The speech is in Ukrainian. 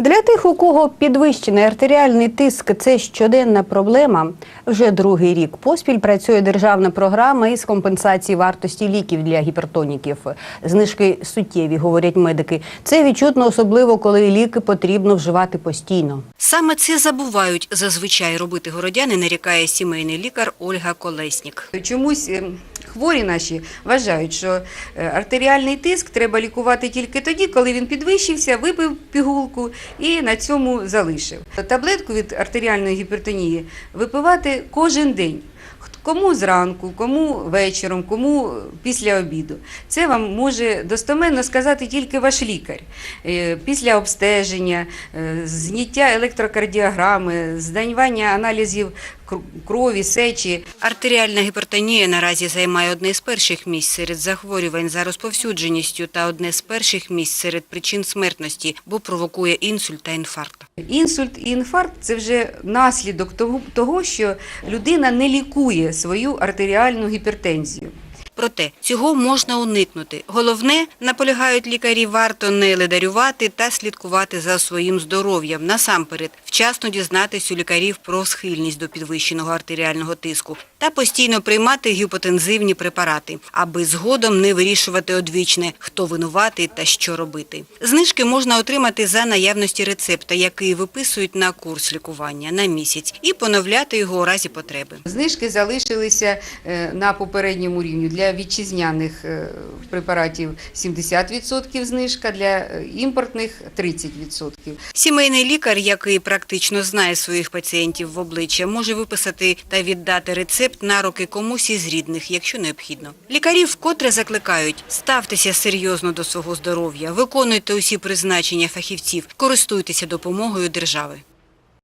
Для тих, у кого підвищений артеріальний тиск це щоденна проблема. Вже другий рік поспіль працює державна програма із компенсації вартості ліків для гіпертоніків. Знижки суттєві, говорять медики. Це відчутно особливо, коли ліки потрібно вживати постійно. Саме це забувають зазвичай робити городяни, нарікає сімейний лікар Ольга Колеснік. Чомусь е, хворі наші вважають, що е, артеріальний тиск треба лікувати тільки тоді, коли він підвищився, випив пігулку і на цьому залишив. Таблетку від артеріальної гіпертонії випивати кожен день. Кому зранку, кому вечором, кому після обіду. Це вам може достоменно сказати тільки ваш лікар. Е, Після обстеження, е, зняття електрокардіограми, здавання аналізів крові, сечі, Артеріальна гіпертонія наразі займає одне з перших місць серед захворювань за розповсюдженістю та одне з перших місць серед причин смертності, бо провокує інсульт та інфаркт. Інсульт і інфаркт це вже наслідок того, що людина не лікує свою артеріальну гіпертензію. Проте цього можна уникнути. Головне, наполягають лікарі, варто не ледарювати та слідкувати за своїм здоров'ям. Насамперед, вчасно дізнатись у лікарів про схильність до підвищеного артеріального тиску та постійно приймати гіпотензивні препарати, аби згодом не вирішувати одвічне, хто винуватий та що робити. Знижки можна отримати за наявності рецепта, який виписують на курс лікування на місяць, і поновляти його у разі потреби. Знижки залишилися е, на попередньому рівні. Для вітчизняних е, препаратів 70% знижка, для е, імпортних 30%. Сімейний лікар, який практично знає своїх пацієнтів в обличчя, може виписати та віддати рецепт на руки комусь із рідних, якщо необхідно. Лікарі вкотре закликають ставтеся серйозно до свого здоров'я, виконуйте усі призначення фахівців, користуйтеся допомогою держави.